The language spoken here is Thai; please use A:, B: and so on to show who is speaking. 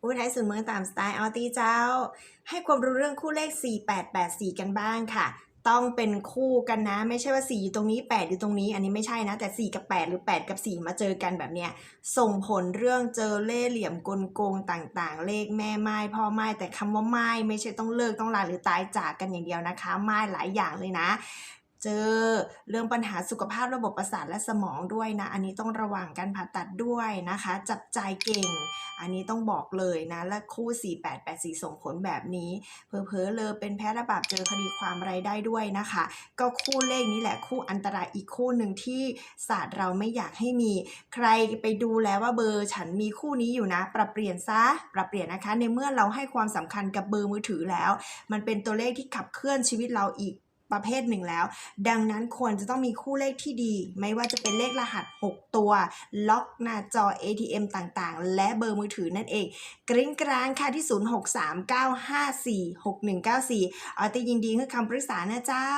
A: ผู้ท้ายสุดเมืองตามสไตล์ออตีเจ้า ให้ความรู้เรื่องคู่เลข 4884 กันบ้างค่ะ ต้องเป็นคู่กันนะ ไม่ใช่ว่า 4 อยู่ตรงนี้ 8 อยู่ตรงนี้ อันนี้ไม่ใช่นะ แต่ 4 กับ 8 หรือ 8 กับ 4 มาเจอกันแบบเนี้ย ส่งผลเรื่องเจอเล่เหลี่ยมกลโกงต่างๆ เลขแม่ไม้พ่อไม้แต่คำว่าไม้ไม่ใช่ต้องเลิกต้องลาหรือตายจากกันอย่างเดียวนะคะไม้หลายอย่างเลยนะ เจอเรื่องปัญหาสุขภาพระบบประสาทและสมองด้วยนะ อันนี้ต้องระวังการผ่าตัดด้วยนะคะ จับใจายเก่ง อันนี้ต้องบอกเลยนะ และคู่ 4884 ส่งผลแบบนี้เพอเพอเลยเป็นแพ้ระบาปเจอคดีความอะไรได้ด้วยนะคะ ก็คู่เลขนี้แหละคู่อันตรายอีกคู่หนึ่งที่ศาสตร์เราไม่อยากให้มี ใครไปดูแล้วว่าเบอร์ฉันมีคู่นี้อยู่นะ ปรับเปลี่ยนซะปรับเปลี่ยนนะคะ ในเมื่อเราให้ความสำคัญกับเบอร์มือถือแล้ว มันเป็นตัวเลขที่ขับเคลื่อนชีวิตเราอีก ประเภทหนึ่งแล้ว ดังนั้นควรจะต้องมีคู่เลขที่ดี ไม่ว่าจะเป็นเลขรหัส 6 ตัว ล็อกหน้าจอ ATM ต่างๆ และเบอร์มือถือนั่นเอง กริ้งกรางค่ะที่ 0639546194เอาตียินดีคือคำปรึกษานะเจ้า